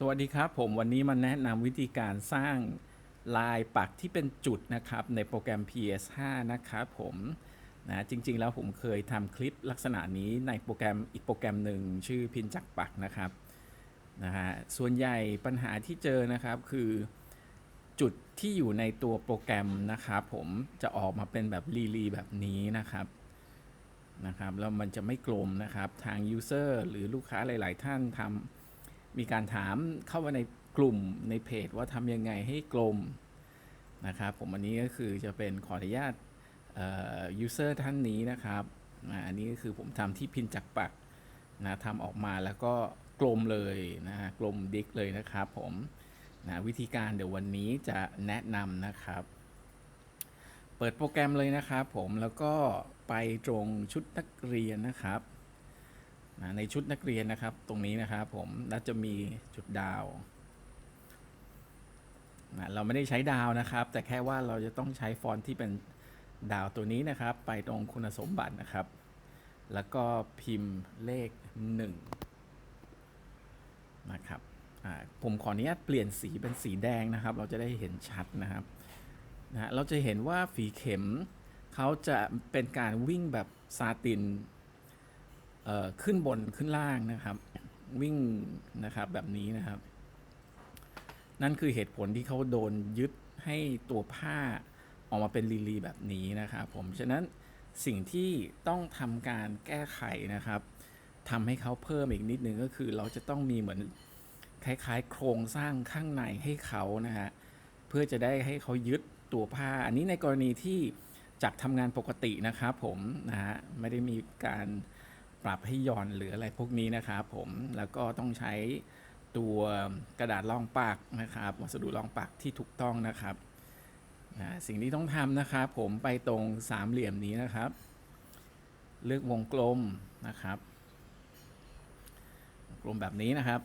สวัสดีครับผมวันนี้มาแนะนำวิธีการสร้างลายปักที่เป็นจุดนะครับในโปรแกรม PS5 นะครับผมนะจริง ๆ แล้วผมเคยทำคลิปลักษณะนี้ในโปรแกรมอีกโปรแกรมหนึ่งชื่อพินจักรปักนะครับนะฮะส่วนใหญ่ปัญหาที่เจอนะครับคือจุดที่อยู่ในตัวโปรแกรมนะครับผมจะออกมาเป็นแบบลีลีแบบนี้นะครับนะครับแล้วมันจะไม่กลมนะครับทาง User หรือลูกค้าหลาย ๆ ท่านทำ มีการถามเข้ามาในกลุ่มในเพจว่าทำยังไงให้กลมนะครับ ผมอันนี้ก็คือจะเป็นขออนุญาตยูเซอร์ท่านนี้นะครับอันนี้ก็คือผมทำที่พินจักปักนะทำออกมาแล้วก็กลมเลยนะฮะกลมดิกเลยนะครับผมนะวิธีการเดี๋ยววันนี้จะแนะนำนะครับ เปิดโปรแกรมเลยนะครับผมแล้วก็ไปตรงชุดนักเรียนนะครับ นะในชุดนักเรียนนะครับ ตรงนี้นะครับผมแล้วจะมีจุดดาวนะเราไม่ได้ใช้ดาวนะครับ แต่แค่ว่าเราจะต้องใช้ฟอนต์ที่เป็นดาวตัวนี้นะครับ ไปตรงคุณสมบัตินะครับ แล้วก็พิมพ์เลข 1 นะครับผมขออนุญาตเปลี่ยนสีเป็นสีแดงนะครับ เราจะได้เห็นชัดนะครับนะเราจะเห็นว่าฝีเข็มเขาจะเป็นการวิ่งแบบซาติน ขึ้นบนขึ้นล่างนะครับ วิ่งนะครับแบบนี้นะครับ นั่นคือเหตุผลที่เขาโดนยึดให้ตัวผ้าออกมาเป็นลีลีแบบนี้นะครับผมฉะนั้นสิ่งที่ต้องทำการแก้ไขนะครับทำให้เขาเพิ่มอีกนิดนึงก็คือเราจะต้องมีเหมือนคล้ายๆ โครงสร้างข้างในให้เขานะฮะเพื่อจะได้ให้เขายึดตัวผ้า อันนี้ในกรณีที่จากทำงานปกตินะครับผมนะฮะไม่ได้มีการ ปรับให้หย่อนหรืออะไรพวกนี้นะครับผมแล้วก็ต้องใช้ตัวกระดาษรองปากนะครับ วัสดุรองปากที่ถูกต้องนะครับนะสิ่งที่ต้องทำนะครับ ผมไปตรงสามเหลี่ยมนี้นะครับ เลือกวงกลมนะครับกลมแบบนี้นะครับ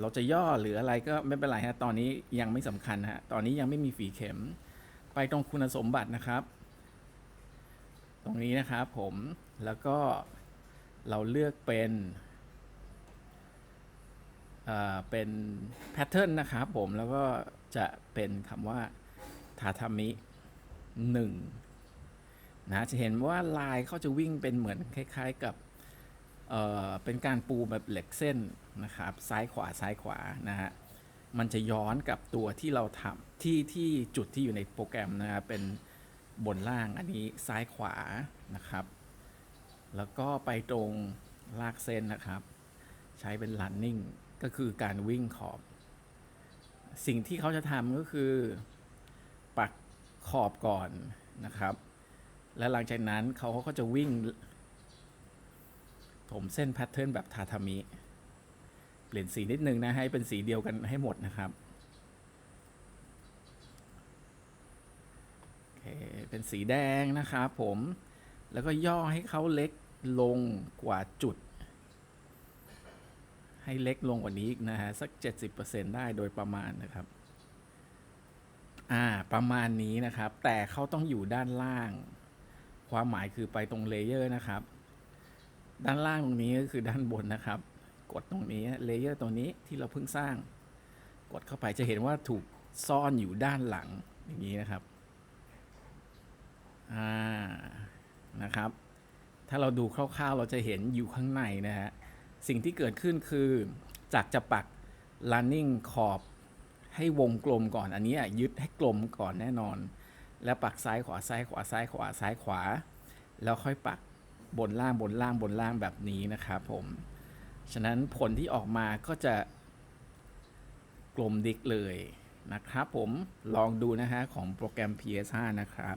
เราจะย่อหรืออะไรก็ไม่เป็นไรฮะตอนนี้ยังไม่สำคัญฮะตอนนี้ยังไม่มีฝีเข็ม ไปตรงคุณสมบัตินะครับ ตรงนี้นะครับผมแล้วก็เราเลือกเป็นเป็นแพทเทิร์นนะครับผมแล้วก็จะเป็นคำว่าทาทามิหนึ่งนะจะเห็นว่าลายเขาจะวิ่งเป็นเหมือนคล้าย ๆกับเเป็นการปูแบบเหล็กเส้นนะครับ ซ้ายขวาซ้ายขวานะฮะมันจะย้อนกับตัวที่เราทำที่ที่จุดที่อยู่ในโปรแกรมนะครับเป็น บนล่างอันนี้ซ้ายขวานะครับ แล้วก็ไปตรงลากเส้นนะครับ ใช้เป็น running ก็คือการวิ่งขอบ สิ่งที่เขาจะทำก็คือ ปักขอบก่อนนะครับ และหลังจากนั้นเขาก็จะวิ่งถมเส้นแพทเทิร์นแบบทาทามิ เปลี่ยนสีนิดนึงนะให้เป็นสีเดียวกันให้หมดนะครับ โอ เคเป็นสีแดงนะครับผม แล้วก็ย่อให้เขาเล็กลงกว่าจุด ให้เล็กลงกว่านี้อีกนะฮะ สัก 70%ได้โดยประมาณนะครับ อ่า ประมาณนี้นะครับ แต่เขาต้องอยู่ด้านล่าง ความหมายคือไปตรงเลเยอร์นะครับ ด้านล่างตรงนี้ก็คือด้านบนนะครับ กดตรงนี้เลเยอร์ตรงนี้ที่เราเพิ่งสร้าง กดเข้าไปจะเห็นว่าถูกซ่อนอยู่ด้านหลังอย่างนี้นะครับ อ่านะครับ ถ้าเราดูคร่าวๆ เราจะเห็นอยู่ข้างในนะฮะ สิ่งที่เกิดขึ้นคือจากจะปัก running ขอบให้วงกลมก่อน อันนี้ยึดให้กลมก่อนแน่นอน แล้วปักซ้ายขวาซ้ายขวาซ้ายขวาซ้ายขวา แล้วค่อยปักบนล่างบนล่างบนล่างแบบนี้นะครับผม ฉะนั้นผลที่ออกมาก็จะกลมดิกเลยนะครับผมลองดูนะฮะของโปรแกรม PS5 นะครับ